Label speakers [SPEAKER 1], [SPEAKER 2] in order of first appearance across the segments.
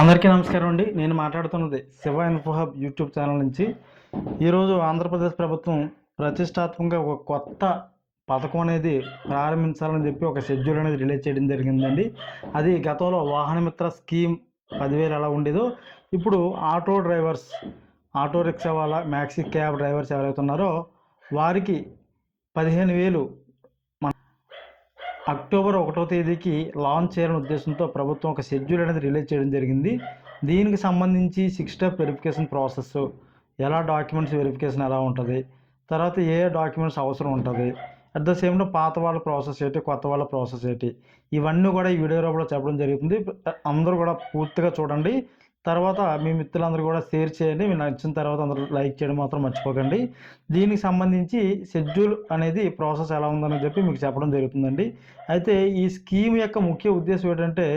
[SPEAKER 1] అందరికీ నమస్కారం అండి. నేను మాట్లాడుతున్నది Shiva info hub YouTube channel నుంచి. ఈరోజు ఆంధ్రప్రదేశ్ ప్రభుత్వం ప్రతిష్టాత్మకంగా ఒక కొత్త పథకం అనేది ప్రారంభించాలని చెప్పి ఒక షెడ్యూల్ అనేది రిలీజ్ చేయడం జరిగిందండి. అది గతంలో వాహనమిత్ర స్కీమ్ పదివేలు ఎలా ఉండేదో. ఇప్పుడు ఆటో డ్రైవర్స్ ఆటో రిక్షా వాళ్ళ మ్యాక్సీ క్యాబ్ డ్రైవర్స్ ఎవరైతే ఉన్నారో వారికి పదిహేను వేలు అక్టోబర్ ఒకటో తేదీకి లాంచ్ చేయాలనే ఉద్దేశంతో ప్రభుత్వం ఒక షెడ్యూల్ అనేది రిలీజ్ చేయడం జరిగింది. దీనికి సంబంధించి సిక్స్ స్టెప్ వెరిఫికేషన్ ప్రాసెస్ ఎలా డాక్యుమెంట్స్ వెరిఫికేషన్ ఎలా ఉంటుంది తర్వాత ఏ డాక్యుమెంట్స్ అవసరం ఉంటుంది అట్ ద సేమ్ టైం పాత వాళ్ళ ప్రాసెస్ ఏంటి కొత్త వాళ్ళ ప్రాసెస్ ఏంటి ఇవన్నీ కూడా ఈ వీడియో రూపంలో చెప్పడం జరుగుతుంది. అందరూ కూడా పూర్తిగా చూడండి. తర్వాత మీ మిత్రులందరూ కూడా షేర్ చేయండి. మీకు నచ్చిన తర్వాత అందరూ లైక్ చేయడం మాత్రం మర్చిపోకండి. దీనికి సంబంధించి షెడ్యూల్ అనేది ప్రాసెస్ ఎలా ఉందని చెప్పి మీకు చెప్పడం జరుగుతుందండి. అయితే ఈ స్కీమ్ యొక్క ముఖ్య ఉద్దేశం ఏంటంటే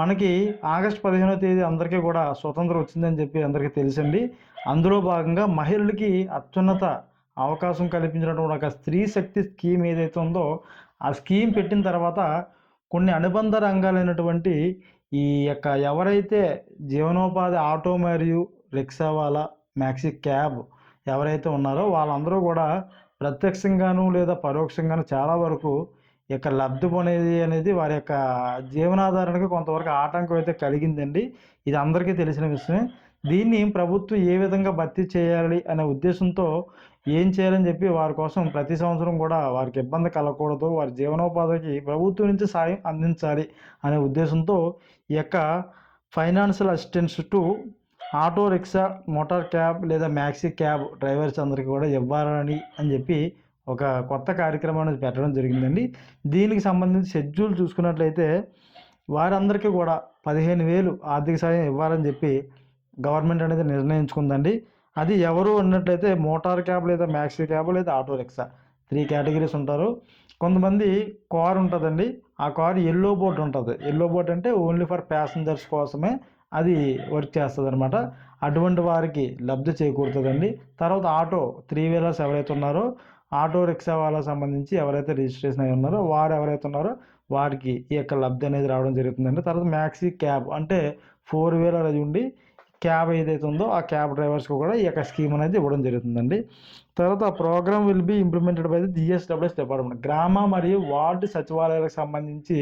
[SPEAKER 1] మనకి ఆగస్ట్ పదిహేనవ తేదీ అందరికీ కూడా స్వతంత్రం వచ్చిందని చెప్పి అందరికీ తెలిసండి. అందులో భాగంగా మహిళలకి అత్యున్నత అవకాశం కల్పించినటువంటి ఒక స్త్రీ శక్తి స్కీమ్ ఏదైతే ఉందో ఆ స్కీమ్ పెట్టిన తర్వాత కొన్ని అనుబంధ రంగాలైనటువంటి ఈ యొక్క ఎవరైతే జీవనోపాధి ఆటో మరియు రిక్షా వాళ్ళ మ్యాక్సీ క్యాబ్ ఎవరైతే ఉన్నారో వాళ్ళందరూ కూడా ప్రత్యక్షంగాను లేదా పరోక్షంగాను చాలా వరకు యొక్క లబ్ధి పొందేది అనేది వారి యొక్క జీవనాధారానికి కొంతవరకు ఆటంకం అయితే కలిగిందండి. ఇది అందరికీ తెలిసిన విషయమే. దీన్ని ప్రభుత్వం ఏ విధంగా భర్తీ చేయాలి అనే ఉద్దేశంతో ఏం చేయాలని చెప్పి వారి కోసం ప్రతి సంవత్సరం కూడా వారికి ఇబ్బంది కలగకూడదు వారి జీవనోపాధికి ప్రభుత్వం నుంచి సాయం అందించాలి అనే ఉద్దేశంతో ఈ యొక్క financial assistance to auto rickshaw motor cab లేదా మ్యాక్సీ క్యాబ్ డ్రైవర్స్ అందరికీ కూడా ఇవ్వాలని అని చెప్పి ఒక కొత్త కార్యక్రమాన్ని పెట్టడం జరిగిందండి. దీనికి సంబంధించి షెడ్యూల్ చూసుకున్నట్లయితే వారందరికీ కూడా పదిహేను వేలు ఆర్థిక సాయం ఇవ్వాలని చెప్పి గవర్నమెంట్ అనేది నిర్ణయించుకుందండి. అది ఎవరు ఉన్నట్లయితే మోటార్ క్యాబ్ లేదా మ్యాక్సీ క్యాబ్ లేదా ఆటో రిక్షా త్రీ కేటగిరీస్ ఉంటారు. కొంతమంది కార్ ఉంటుందండి. ఆ కార్ ఎల్లో బోర్డ్ ఉంటుంది. ఎల్లో బోర్డ్ అంటే ఓన్లీ ఫర్ ప్యాసింజర్స్ కోసమే అది వర్క్ చేస్తుంది అనమాట అటువంటి వారికి లబ్ధి చేకూరుతుందండి. తర్వాత ఆటో త్రీ వీలర్స్ ఎవరైతే ఉన్నారో ఆటో రిక్షా వాళ్ళకి సంబంధించి ఎవరైతే రిజిస్ట్రేషన్ అయి ఉన్నారో వారు ఎవరైతే ఉన్నారో వారికి ఈ యొక్క లబ్ధి అనేది రావడం జరుగుతుందండి. తర్వాత మ్యాక్సీ క్యాబ్ అంటే ఫోర్ వీలర్ అది ఉండి క్యాబ్ ఏదైతే ఉందో ఆ క్యాబ్ డ్రైవర్స్కి కూడా ఈ యొక్క స్కీమ్ అనేది ఇవ్వడం జరుగుతుందండి. తర్వాత programme will be implemented by the GSWS department. గ్రామ మరియు వార్డు సచివాలయాలకు సంబంధించి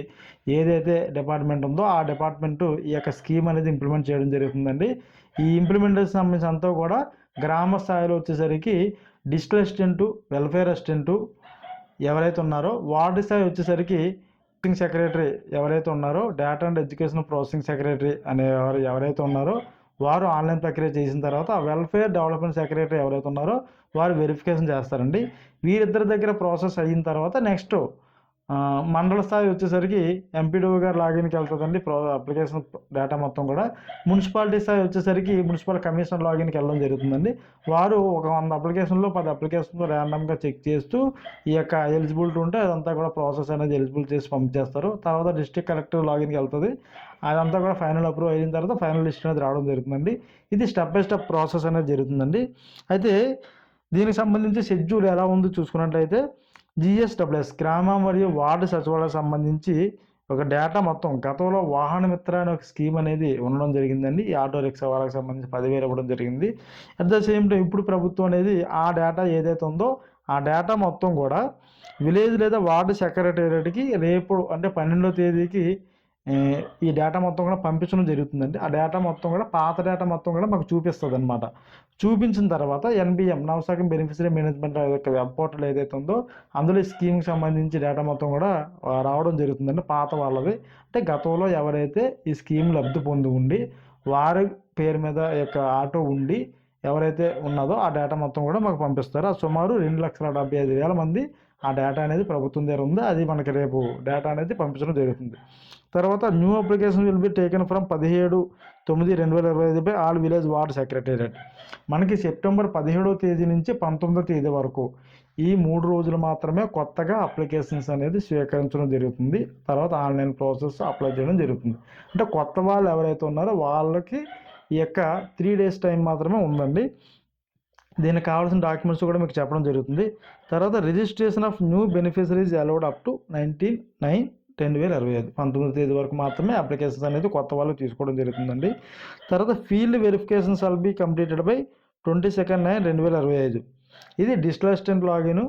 [SPEAKER 1] ఏదైతే డిపార్ట్మెంట్ ఉందో ఆ డిపార్ట్మెంట్ ఈ యొక్క స్కీమ్ అనేది ఇంప్లిమెంట్ చేయడం జరుగుతుందండి. ఈ ఇంప్లిమెంటేషన్ సంబంధించి అంతా కూడా గ్రామ స్థాయిలో వచ్చేసరికి డిజిటల్ అసిస్టెంటు వెల్ఫేర్ అసిస్టెంటు ఎవరైతే ఉన్నారో వార్డు స్థాయి వచ్చేసరికి ప్రాసెసింగ్ సెక్రటరీ ఎవరైతే ఉన్నారో data and education processing secretary అనే ఎవరు ఎవరైతే ఉన్నారో వారు ఆన్లైన్ ప్రక్రియ చేసిన తర్వాత వెల్ఫేర్ డెవలప్మెంట్ సెక్రటరీ ఎవరైతే ఉన్నారో వారు వెరిఫికేషన్ చేస్తారండి. వీరిద్దరి దగ్గర ప్రాసెస్ అయిన తర్వాత నెక్స్ట్ మండల స్థాయి వచ్చేసరికి ఎంపీడీఓ గారు లాగిన్కి వెళ్తుందండి. ప్రో అప్లికేషన్ డేటా మొత్తం కూడా. మున్సిపాలిటీ స్థాయి వచ్చేసరికి మున్సిపల్ కమిషన్ లాగిన్కి వెళ్ళడం జరుగుతుందండి. వారు ఒక వంద అప్లికేషన్లో పది అప్లికేషన్లో ర్యాండమ్గా చెక్ చేస్తూ ఈ యొక్క ఎలిజిబిలిటీ ఉంటే అదంతా కూడా ప్రాసెస్ అనేది ఎలిజిబుల్ చేసి పంపించేస్తారు. తర్వాత డిస్ట్రిక్ట్ కలెక్టర్ లాగిన్కి వెళ్తుంది. అదంతా కూడా ఫైనల్ అప్రూవ్ అయిన తర్వాత ఫైనల్ లిస్ట్ అనేది రావడం జరుగుతుందండి. ఇది స్టెప్ బై స్టెప్ ప్రాసెస్ అనేది జరుగుతుందండి. అయితే దీనికి సంబంధించి షెడ్యూల్ ఎలా ఉందో చూసుకున్నట్లయితే జిఎస్డబ్ల్యూఎస్ గ్రామ మరియు వార్డు సచివాలయాలకు సంబంధించి ఒక డేటా మొత్తం గతంలో వాహన మిత్ర అనే ఒక స్కీమ్ అనేది ఉండడం జరిగిందండి. ఈ ఆటో రిక్షా వాళ్ళకి సంబంధించి పదివేలు ఇవ్వడం జరిగింది. అట్ ద సేమ్ టైం ఇప్పుడు ప్రభుత్వం అనేది ఆ డేటా ఏదైతే ఉందో ఆ డేటా మొత్తం కూడా విలేజ్ లేదా వార్డు సెక్రటేరియట్కి రేపు అంటే పన్నెండో తేదీకి ఈ డేటా మొత్తం కూడా పంపించడం జరుగుతుందండి. ఆ డేటా మొత్తం కూడా పాత డేటా మొత్తం కూడా మాకు చూపిస్తుంది అనమాట చూపించిన తర్వాత ఎన్బిఎం నవసాకం బెనిఫిషరీ మేనేజ్మెంట్ యొక్క వెబ్ పోర్టల్ ఏదైతే ఉందో అందులో ఈ స్కీమ్కి సంబంధించి డేటా మొత్తం కూడా రావడం జరుగుతుందండి పాత వాళ్ళది. అంటే గతంలో ఎవరైతే ఈ స్కీమ్ లబ్ధి పొంది ఉండి వారి పేరు మీద యొక్క ఆటో ఉండి ఎవరైతే ఉన్నదో ఆ డేటా మొత్తం కూడా మాకు పంపిస్తారు. ఆ సుమారు రెండు లక్షల డెబ్బై ఐదు వేల మంది ఆ డేటా అనేది ప్రభుత్వం దగ్గర ఉంది. అది మనకి రేపు డేటా అనేది పంపించడం జరుగుతుంది. తర్వాత new application will be taken from పదిహేడు తొమ్మిది రెండు వేల ఇరవై ఐదుపై ఆల్ విలేజ్ వార్డ్ సెక్రటేరియట్ మనకి సెప్టెంబర్ పదిహేడవ తేదీ నుంచి పంతొమ్మిదో తేదీ వరకు ఈ మూడు రోజులు మాత్రమే కొత్తగా అప్లికేషన్స్ అనేది స్వీకరించడం జరుగుతుంది. తర్వాత ఆన్లైన్ ప్రాసెస్ అప్లై చేయడం జరుగుతుంది. అంటే కొత్త వాళ్ళు ఎవరైతే ఉన్నారో వాళ్ళకి ఈ యొక్క త్రీ డేస్ టైం మాత్రమే ఉందండి. దీనికి కావాల్సిన డాక్యుమెంట్స్ కూడా మీకు చెప్పడం జరుగుతుంది. తర్వాత registration of new beneficiaries allowed up to nineteen nine రెండు వేల ఇరవై ఐదు పంతొమ్మిది తేదీ వరకు మాత్రమే అప్లికేషన్స్ అనేది కొత్త వాళ్ళు తీసుకోవడం జరుగుతుందండి. తర్వాత field verification shall be completed by twenty second nine రెండు వేల ఇరవై ఐదు. ఇది digital assistant login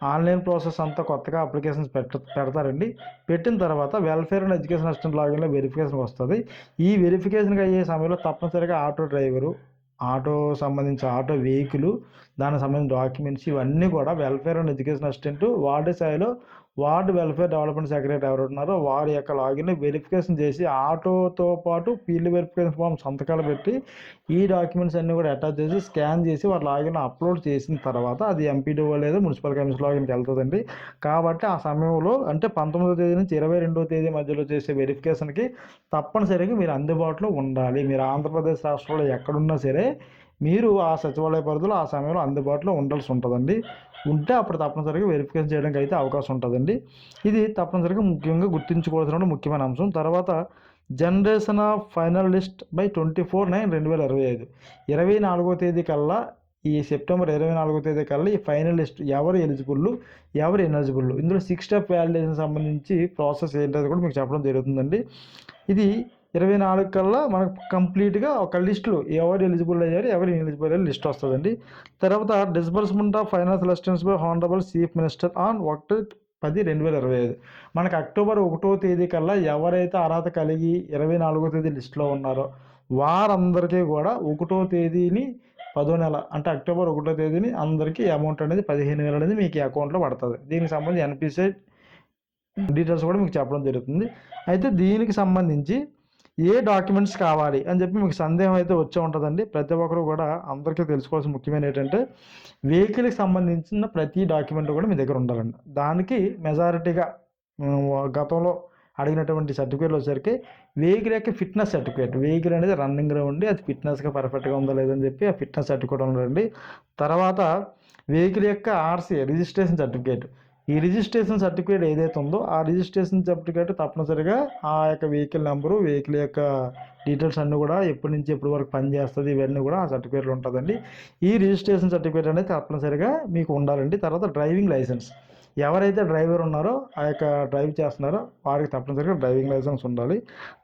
[SPEAKER 1] online process అంతా కొత్తగా అప్లికేషన్స్ పెట్ట పెడతారండి. పెట్టిన తర్వాత వెల్ఫేర్ అండ్ ఎడ్యుకేషన్ అసిస్టెంట్ లాగిన్లో వెరిఫికేషన్ వస్తుంది. ఈ వెరిఫికేషన్కి అయ్యే సమయంలో తప్పనిసరిగా ఆటో డ్రైవరు ఆటో సంబంధించిన ఆటో వెహికల్ దానికి సంబంధించిన డాక్యుమెంట్స్ ఇవన్నీ కూడా welfare and education assistant ward స్థాయిలో వార్డు వెల్ఫేర్ డెవలప్మెంట్ సెక్రటరీ ఎవరు ఉన్నారో వారి యొక్క లాగిన్ వెరిఫికేషన్ చేసి ఆటోతో పాటు ఫీల్డ్ వెరిఫికేషన్ ఫామ్ సంతకాలు పెట్టి ఈ డాక్యుమెంట్స్ అన్నీ కూడా అటాచ్ చేసి స్కాన్ చేసి వారి లాగిన్ అప్లోడ్ చేసిన తర్వాత అది ఎంపీడీఓ లేదా మున్సిపల్ కమిషన్ లాగిన్కి వెళ్తుందండి. కాబట్టి ఆ సమయంలో అంటే పంతొమ్మిదో తేదీ నుంచి ఇరవై రెండో తేదీ మధ్యలో చేసే వెరిఫికేషన్కి తప్పనిసరిగా మీరు అందుబాటులో ఉండాలి. మీరు ఆంధ్రప్రదేశ్ రాష్ట్రంలో ఎక్కడున్నా సరే మీరు ఆ సచివాలయ పరిధిలో ఆ సమయంలో అందుబాటులో ఉండాల్సి ఉంటుందండి. ఉంటే అప్పుడు తప్పనిసరిగా వెరిఫికేషన్ చేయడానికి అయితే అవకాశం ఉంటుందండి. ఇది తప్పనిసరిగా ముఖ్యంగా గుర్తుంచుకోవాల్సిన ముఖ్యమైన అంశం. తర్వాత generation of final list by twenty four nine రెండు వేల ఇరవై ఐదు. ఇరవై నాలుగో తేదీ కల్లా ఈ సెప్టెంబర్ ఇరవై నాలుగో తేదీ కల్లా ఈ ఫైనలిస్ట్ ఎవరు ఎలిజిబుల్ ఎవరు ఎనర్జిబుల్ ఇందులో సిక్స్ స్టెప్ వ్యాలిడేషన్ సంబంధించి ప్రాసెస్ ఏంటది కూడా మీకు చెప్పడం జరుగుతుందండి. ఇది ఇరవై నాలుగు కల్లా మనకు కంప్లీట్గా ఒక లిస్టులు ఎవరు ఎలిజిబుల్ అయ్యారు ఎవరు ఎలిజిబుల్ అయ్యారు లిస్ట్ వస్తుందండి. తర్వాత disbursement of financial assistance by honourable chief minister on ఒకటి పది రెండు వేల ఇరవై ఐదు. మనకు అక్టోబర్ ఒకటో తేదీ కల్లా ఎవరైతే అర్హత కలిగి ఇరవై నాలుగో తేదీ లిస్టులో ఉన్నారో వారందరికీ కూడా ఒకటో తేదీని పదో నెల అంటే అక్టోబర్ ఒకటో తేదీని అందరికీ అమౌంట్ అనేది పదిహేను వేలు అనేది మీకు అకౌంట్లో పడుతుంది. దీనికి సంబంధించి ఎన్పిసిఐ డీటెయిల్స్ కూడా మీకు చెప్పడం జరుగుతుంది. అయితే దీనికి సంబంధించి ఏ డాక్యుమెంట్స్ కావాలి అని చెప్పి మీకు సందేహం అయితే వచ్చే ఉంటుందండి. ప్రతి ఒక్కరు కూడా అందరికీ తెలుసుకోవాల్సిన ముఖ్యమైన ఏంటంటే వెహికల్కి సంబంధించిన ప్రతి డాక్యుమెంట్ కూడా మీ దగ్గర ఉండాలండి. దానికి మెజారిటీగా గతంలో అడిగినటువంటి సర్టిఫికేట్లు వచ్చేసరికి వెహికల్ యొక్క ఫిట్నెస్ సర్టిఫికేట్ వెహికల్ అనేది రన్నింగ్లో ఉండి అది ఫిట్నెస్గా పర్ఫెక్ట్గా ఉందా లేదని చెప్పి ఆ ఫిట్నెస్ సర్టిఫికేట్ ఉండండి తర్వాత వెహికల్ యొక్క ఆర్సీ రిజిస్ట్రేషన్ సర్టిఫికేట్ ఈ రిజిస్ట్రేషన్ సర్టిఫికేట్ ఏదైతే ఉందో ఆ రిజిస్ట్రేషన్ సర్టిఫికేట్ తప్పనిసరిగా ఆ యొక్క వెహికల్ నెంబరు వెహికల్ యొక్క డీటెయిల్స్ అన్నీ కూడా ఎప్పటి నుంచి ఎప్పటి వరకు పనిచేస్తుంది ఇవన్నీ కూడా ఆ సర్టిఫికేట్లో ఉంటుందండి. ఈ రిజిస్ట్రేషన్ సర్టిఫికేట్ అనేది తప్పనిసరిగా మీకు ఉండాలండి. తర్వాత డ్రైవింగ్ లైసెన్స్. ఎవరైతే డ్రైవర్ ఉన్నారో ఆ యొక్క డ్రైవ్ చేస్తున్నారో వారికి తప్పనిసరిగా డ్రైవింగ్ లైసెన్స్ ఉండాలి.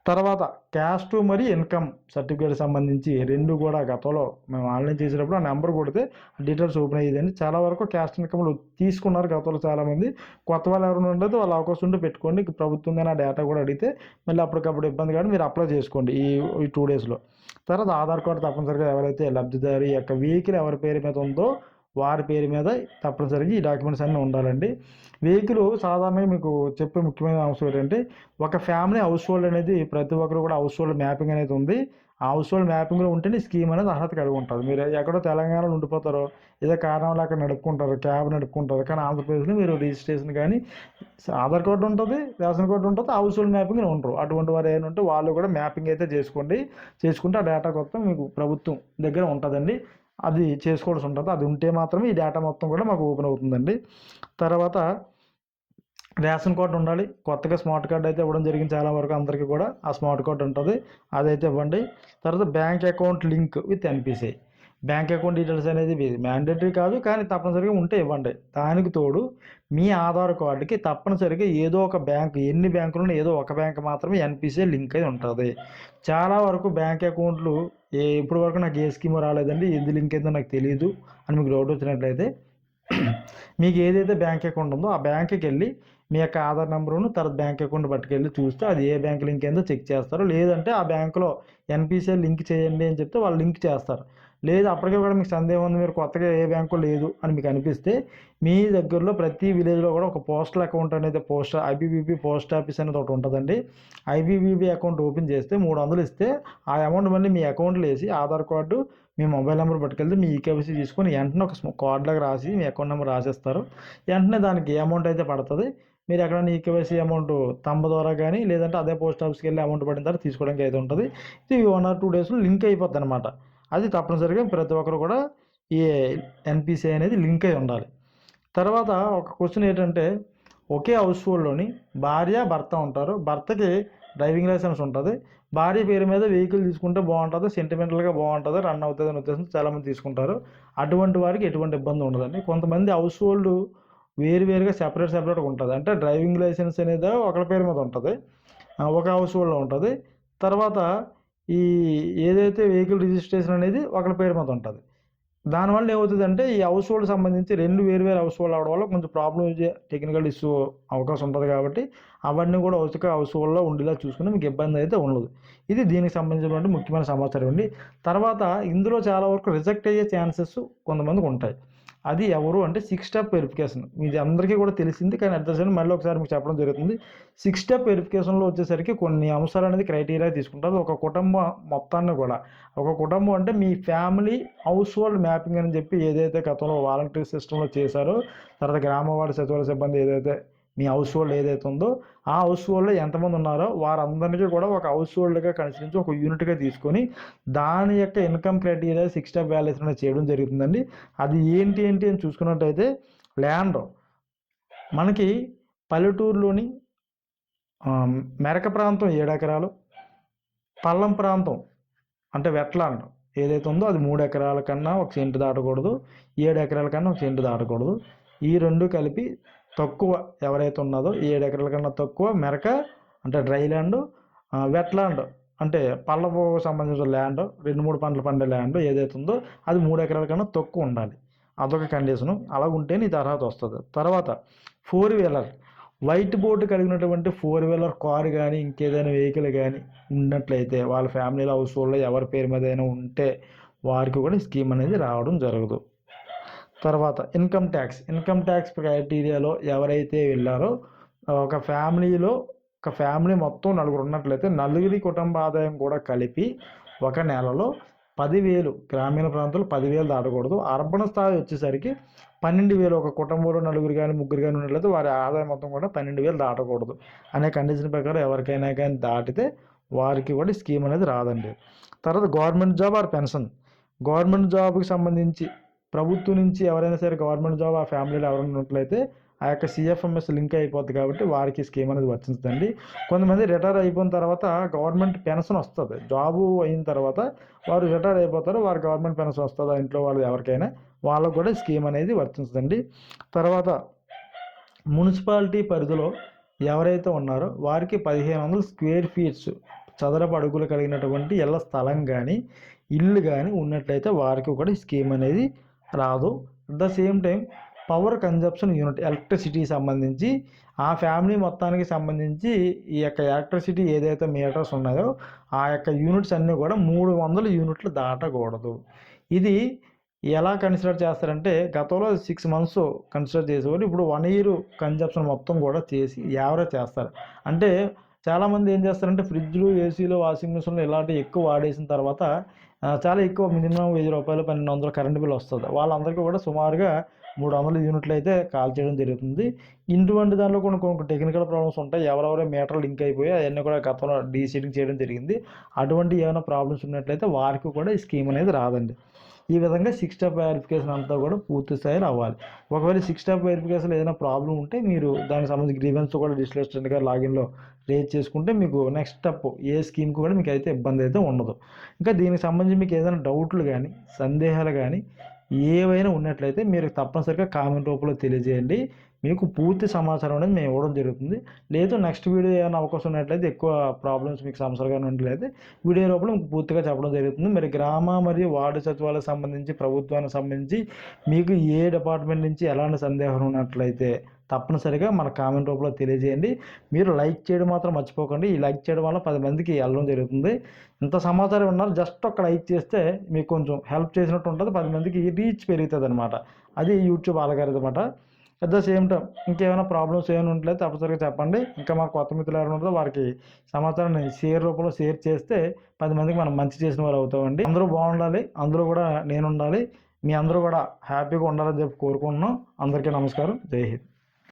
[SPEAKER 1] తర్వాత క్యాస్ట్ మరి ఇన్కమ్ సర్టిఫికేట్ సంబంధించి రెండు కూడా గతంలో మేము ఆన్లైన్ చేసినప్పుడు ఆ నెంబర్ కొడితే డీటెయిల్స్ ఓపెన్ అయ్యేదండి. చాలా వరకు క్యాస్ట్ ఇన్కమ్లు తీసుకున్నారు గతంలో చాలామంది కొత్త వాళ్ళు ఎవరైనా ఉండదు వాళ్ళ అవకాశం ఉంటే పెట్టుకోండి. ప్రభుత్వంగా నా డేటా కూడా అడిగితే మళ్ళీ అప్పటికప్పుడు ఇబ్బంది కానీ మీరు అప్లై చేసుకోండి ఈ ఈ టూ డేస్లో తర్వాత ఆధార్ కార్డు తప్పనిసరిగా ఎవరైతే లబ్ధిదారు ఈ యొక్క వెహికల్ ఎవరి పేరు మీద ఉందో వారి పేరు మీద తప్పనిసరిగా ఈ డాక్యుమెంట్స్ అన్నీ ఉండాలండి. వెహికల్ సాధారణంగా మీకు చెప్పే ముఖ్యమైన అంశం ఏంటంటే ఒక ఫ్యామిలీ హౌస్ హోల్డ్ అనేది ప్రతి ఒక్కరు కూడా హౌస్ హోల్డ్ మ్యాపింగ్ అనేది ఉంది. ఆ హౌస్ హోల్డ్ మ్యాపింగ్లో ఉంటేనే స్కీమ్ అనేది అర్హత కలిగి ఉంటుంది మీరు ఎక్కడో తెలంగాణలో ఉండిపోతారో ఏదో కారణం లేక నడుపుకుంటారు క్యాబ్ నడుపుకుంటారు కానీ ఆంధ్రప్రదేశ్లో మీరు రిజిస్ట్రేషన్ కానీ ఆధార్ కార్డు ఉంటుంది రేషన్ కార్డు ఉంటుంది హౌస్ హోల్డ్ మ్యాపింగ్ ఉంటారు అటువంటి వారు ఏంటంటే వాళ్ళు కూడా మ్యాపింగ్ అయితే చేసుకోండి. చేసుకుంటే ఆ డేటా మొత్తం మీకు ప్రభుత్వం దగ్గర ఉంటుందండి. అది చేసుకోవాల్సి ఉంటుంది. అది ఉంటే మాత్రమే ఈ డేటా మొత్తం కూడా మాకు ఓపెన్ అవుతుందండి. తర్వాత రేషన్ కార్డు ఉండాలి. కొత్తగా స్మార్ట్ కార్డు అయితే ఇవ్వడం జరిగింది చాలా వరకు అందరికీ కూడా. ఆ స్మార్ట్ కార్డు ఉంటుంది. అదైతే ఇవ్వండి. తర్వాత bank account link with NPCI bank account details అనేది మ్యాండేటరీ కాదు కానీ తప్పనిసరిగా ఉంటే ఇవ్వండి. దానికి తోడు మీ ఆధార్ కార్డుకి తప్పనిసరిగా ఏదో ఒక బ్యాంక్ ఎన్ని బ్యాంకులు ఏదో ఒక బ్యాంక్ మాత్రమే ఎన్పిసిఐ లింక్ అయి ఉంటుంది. చాలా వరకు బ్యాంక్ అకౌంట్లు ఏ ఇప్పటి వరకు నాకు ఏ స్కీమ్ రాలేదండి ఏది లింక్ అయిందో నాకు తెలియదు అని మీకు డౌట్ వచ్చినట్లయితే మీకు ఏదైతే బ్యాంక్ అకౌంట్ ఉందో ఆ బ్యాంక్కి వెళ్ళి మీ యొక్క ఆధార్ నెంబరును తర్వాత బ్యాంక్ అకౌంట్ పట్టుకెళ్ళి చూస్తే అది ఏ బ్యాంక్ లింక్ అయిందో చెక్ చేస్తారు. లేదంటే ఆ బ్యాంకులో ఎన్పిసిఐ లింక్ చేయండి అని చెప్తే వాళ్ళు లింక్ చేస్తారు. లేదు అప్పటికే కూడా మీకు సందేహం ఉంది మీరు కొత్తగా ఏ బ్యాంకు లేదు అని మీకు అనిపిస్తే మీ దగ్గరలో ప్రతి విలేజ్లో కూడా ఒక పోస్టల్ అకౌంట్ అనేది పోస్ట్ ఐబీబీపీ పోస్ట్ ఆఫీస్ అనేది ఒకటి ఉంటుందండి. ఐబీబీబీ అకౌంట్ ఓపెన్ చేస్తే మూడు వందలు ఇస్తే ఆ అమౌంట్ మళ్ళీ మీ అకౌంట్లో వేసి ఆధార్ కార్డు మీ మొబైల్ నెంబర్ పట్టుకెళ్తే మీ ఈకేవైసీ తీసుకొని వెంటనే ఒక కార్డ్ లాగా రాసి మీ అకౌంట్ నెంబర్ రాసేస్తారు. వెంటనే దానికి ఏ అమౌంట్ అయితే పడుతుంది మీరు ఎక్కడైనా ఈకేవైసీ అమౌంట్ తంబ ద్వారా కానీ లేదంటే అదే పోస్ట్ ఆఫీస్కి వెళ్ళి అమౌంట్ పడిన తర్వాత తీసుకోవడానికి అయితే ఉంటుంది. ఇది వన్ ఆర్ టూ డేస్లో లింక్ అయిపోద్ది అనమాట అది తప్పనిసరిగా ప్రతి ఒక్కరు కూడా ఈ ఎన్పిసిఐ అనేది లింక్ అయి ఉండాలి. తర్వాత ఒక క్వశ్చన్ ఏంటంటే ఒకే హౌస్ హోల్డ్లోని భార్య భర్త ఉంటారు. భర్తకి డ్రైవింగ్ లైసెన్స్ ఉంటుంది. భార్య పేరు మీద వెహికల్ తీసుకుంటే బాగుంటుంది? సెంటిమెంటల్గా బాగుంటుంది? రన్ అవుతుంది? అనే ఉద్దేశంతో చాలామంది తీసుకుంటారు. అటువంటి వారికి ఎటువంటి ఇబ్బంది ఉండదండి. కొంతమంది హౌస్ హోల్డ్ వేరువేరుగా సెపరేట్ సెపరేట్గా ఉంటుంది. అంటే డ్రైవింగ్ లైసెన్స్ అనేది ఒకరి పేరు మీద ఉంటుంది. ఒక హౌస్ హోల్డ్లో ఉంటుంది. తర్వాత ఈ ఏదైతే వెహికల్ రిజిస్ట్రేషన్ అనేది ఒకరి పేరు మీద ఉంటుంది. దానివల్ల ఏమవుతుందంటే ఈ హౌస్ హోల్డ్ సంబంధించి రెండు వేరు వేరు హౌస్ హోల్డ్ అవడం వల్ల కొంచెం ప్రాబ్లం టెక్నికల్ ఇష్యూ అవకాశం ఉంటుంది కాబట్టి అవన్నీ కూడా ఉచిత హౌస్ హోల్డ్లో ఉండేలా చూసుకుని మీకు ఇబ్బంది అయితే ఉండదు. ఇది దీనికి సంబంధించినటువంటి ముఖ్యమైన సమాచారం అండి. తర్వాత ఇందులో చాలా వరకు రిజెక్ట్ అయ్యే ఛాన్సెస్ కొంతమందికి ఉంటాయి. అది ఎవరు అంటే సిక్స్ స్టెప్ వెరిఫికేషన్. ఇది అందరికీ కూడా తెలిసింది కానీ అట్ ద సేమ్ మళ్ళీ ఒకసారి మీకు చెప్పడం జరుగుతుంది. సిక్స్ స్టెప్ వెరిఫికేషన్లో వచ్చేసరికి కొన్ని అంశాలు అనేది క్రైటీరియా తీసుకుంటారు. ఒక కుటుంబం మొత్తాన్ని కూడా. ఒక కుటుంబం అంటే మీ ఫ్యామిలీ హౌస్ హోల్డ్ మ్యాపింగ్ అని చెప్పి ఏదైతే గతంలో వాలంటీర్ సిస్టంలో చేశారో తర్వాత గ్రామవాడ వార్డు సచివాలయ సిబ్బంది ఏదైతే మీ హౌస్ హోల్డ్ ఏదైతే ఉందో ఆ హౌస్ హోల్డ్లో ఎంతమంది ఉన్నారో వారందరికీ కూడా ఒక హౌస్ హోల్డ్గా కన్సిడరించి ఒక యూనిట్గా తీసుకొని దాని యొక్క income criteria six step values అనేది చేయడం జరుగుతుందండి. అది ఏంటి ఏంటి అని చూసుకున్నట్టయితే ల్యాండ్ మనకి పల్లెటూరులోని మెరక ప్రాంతం ఏడు ఎకరాలు పల్లం ప్రాంతం అంటే వెట్లాండ్ ఏదైతే ఉందో అది మూడు ఎకరాల కన్నా ఒక సెంటు దాటకూడదు ఏడు ఎకరాల కన్నా ఒక సెంటు దాటకూడదు. ఈ రెండు కలిపి తక్కువ ఎవరైతే ఉన్నదో ఏడు ఎకరాల కన్నా తక్కువ మెరక అంటే డ్రై ల్యాండ్ వెట్లాండ్ అంటే పళ్ళపు సంబంధించిన ల్యాండ్ రెండు మూడు పంటలు పండే ల్యాండ్ ఏదైతే ఉందో అది మూడు ఎకరాల కన్నా తక్కువ ఉండాలి. అదొక కండిషను. అలా ఉంటేనే ఈ తర్వాత వస్తుంది తర్వాత ఫోర్ వీలర్. వైట్ బోర్డు కలిగినటువంటి ఫోర్ వీలర్ కారు కానీ ఇంకేదైనా వెహికల్ కానీ ఉన్నట్లయితే వాళ్ళ ఫ్యామిలీలో హౌస్ హోల్డ్లో ఎవరి పేరు మీద అయినా ఉంటే వారికి కూడా ఈ స్కీమ్ అనేది రావడం జరగదు. తర్వాత ఇన్కమ్ ట్యాక్స్. ఇన్కమ్ ట్యాక్స్ క్రైటీరియాలో ఎవరైతే వెళ్ళారో ఒక ఫ్యామిలీలో ఒక ఫ్యామిలీ మొత్తం నలుగురు ఉన్నట్లయితే నలుగురి కుటుంబ ఆదాయం కూడా కలిపి ఒక నెలలో పదివేలు గ్రామీణ ప్రాంతాలు పదివేలు దాటకూడదు. అర్బన్ స్థాయి వచ్చేసరికి పన్నెండు వేలు ఒక కుటుంబంలో నలుగురు కానీ ముగ్గురు కానీ ఉన్నట్లయితే వారి ఆదాయం మొత్తం కూడా పన్నెండు వేలు దాటకూడదు. అనే కండిషన్ ప్రకారం ఎవరికైనా కానీ దాటితే వారికి కూడా స్కీమ్ అనేది రాదండి. తర్వాత government job or pension. Government జాబ్కి సంబంధించి ప్రభుత్వం నుంచి ఎవరైనా సరే గవర్నమెంట్ జాబ్ ఆ ఫ్యామిలీలో ఎవరైనా ఉన్నట్లయితే ఆ యొక్క సిఎఫ్ఎంఎస్ లింక్ అయిపోద్ది కాబట్టి వారికి స్కీమ్ అనేది వర్తించదండి. కొంతమంది రిటైర్ అయిపోయిన తర్వాత గవర్నమెంట్ పెన్షన్ వస్తుంది. జాబు అయిన తర్వాత వారు రిటైర్ అయిపోతారు. వారు గవర్నమెంట్ పెన్షన్ వస్తుంది? ఇంట్లో వాళ్ళు ఎవరికైనా వాళ్ళకు కూడా స్కీమ్ అనేది వర్తించదండి. తర్వాత మున్సిపాలిటీ పరిధిలో ఎవరైతే ఉన్నారో వారికి పదిహేను వందల స్క్వేర్ ఫీట్స్ చదరపు అడుగులు కలిగినటువంటి ఇళ్ళ స్థలం కానీ ఇల్లు కానీ ఉన్నట్లయితే వారికి కూడా స్కీమ్ అనేది రాదు. At the same time power consumption unit electricity సంబంధించి ఆ ఫ్యామిలీ మొత్తానికి సంబంధించి ఈ యొక్క ఎలక్ట్రిసిటీ ఏదైతే మీటర్స్ ఉన్నాయో ఆ యొక్క యూనిట్స్ అన్నీ కూడా మూడు వందల యూనిట్లు దాటకూడదు. ఇది ఎలా కన్సిడర్ చేస్తారంటే గతంలో సిక్స్ మంత్స్ కన్సిడర్ చేసేవారు ఇప్పుడు వన్ ఇయర్ కన్జప్షన్ మొత్తం కూడా చేసి యావరేజ్ చేస్తారు. అంటే చాలామంది ఏం చేస్తారంటే ఫ్రిడ్జ్లు ఏసీలు వాషింగ్ మిషన్లు ఇలాంటివి ఎక్కువ వాడేసిన తర్వాత చాలా ఎక్కువ మినిమం వెయ్యి రూపాయలు పన్నెండు వందలు కరెంట్ బిల్ వస్తుంది. వాళ్ళందరికీ కూడా సుమారుగా మూడు వందల యూనిట్లు అయితే కాల్ చేయడం జరుగుతుంది. ఇటువంటి దానిలో కొన్ని కొన్ని టెక్నికల్ ప్రాబ్లమ్స్ ఉంటాయి. ఎవరెవరో మీటర్ లింక్ అయిపోయి అవన్నీ కూడా గతంలో డీసీడింగ్ చేయడం జరిగింది. అటువంటి ఏమైనా ప్రాబ్లమ్స్ ఉన్నట్లయితే వారికి కూడా ఈ స్కీమ్ అనేది రాదండి. ఈ విధంగా సిక్స్ స్టెప్ వెరిఫికేషన్ అంతా కూడా పూర్తి స్థాయిలో అవ్వాలి. ఒకవేళ సిక్స్ స్టెప్ వెరిఫికేషన్ ఏదైనా ప్రాబ్లం ఉంటే మీరు దానికి సంబంధించి గ్రీవెన్స్ కూడా డిస్లెస్టెంట్గా లాగిన్లో రేజ్ చేసుకుంటే మీకు నెక్స్ట్ స్టెప్ ఏ స్కీమ్కి కూడా మీకు అయితే ఇబ్బంది అయితే ఉండదు. ఇంకా దీనికి సంబంధించి మీకు ఏదైనా డౌట్లు కానీ సందేహాలు కానీ ఏవైనా ఉన్నట్లయితే మీరు తప్పనిసరిగా కామెంట్ రూపంలో తెలియజేయండి. మీకు పూర్తి సమాచారం అనేది మేము ఇవ్వడం జరుగుతుంది. లేదు నెక్స్ట్ వీడియో ఏమైనా అవకాశం ఉన్నట్లయితే ఎక్కువ ప్రాబ్లమ్స్ మీకు సమస్యలుగా ఉన్నట్లయితే వీడియో రూపంలో మీకు పూర్తిగా చెప్పడం జరుగుతుంది. మరి గ్రామ మరియు వార్డు సచివాలయం సంబంధించి ప్రభుత్వానికి సంబంధించి మీకు ఏ డిపార్ట్మెంట్ నుంచి ఎలాంటి సందేహం ఉన్నట్లయితే తప్పనిసరిగా మన కామెంట్ రూపంలో తెలియజేయండి. మీరు లైక్ చేయడం మాత్రం మర్చిపోకండి. ఈ లైక్ చేయడం వల్ల పది మందికి వెళ్ళడం జరుగుతుంది. ఇంత సమాచారం ఉన్నారు జస్ట్ ఒక లైక్ చేస్తే మీకు కొంచెం హెల్ప్ చేసినట్టు ఉంటుంది. పది మందికి రీచ్ పెరుగుతుంది అనమాట అది యూట్యూబ్ అలగారు అనమాట అట్ ద సేమ్ టైం ఇంకేమైనా ప్రాబ్లమ్స్ ఏమైనా ఉంటే తప్పనిసరిగా చెప్పండి. ఇంకా మా కొత్త మిత్రులు ఎవరైనా ఉంటుందో వారికి సమాచారాన్ని షేర్ రూపంలో షేర్ చేస్తే పది మందికి మనం మంచి చేసిన వారు అవుతామండి. అందరూ బాగుండాలి. అందరూ కూడా నేను ఉండాలి. మీ అందరూ కూడా హ్యాపీగా ఉండాలని చెప్పి కోరుకుంటున్నాం. అందరికీ నమస్కారం. జై హింద్.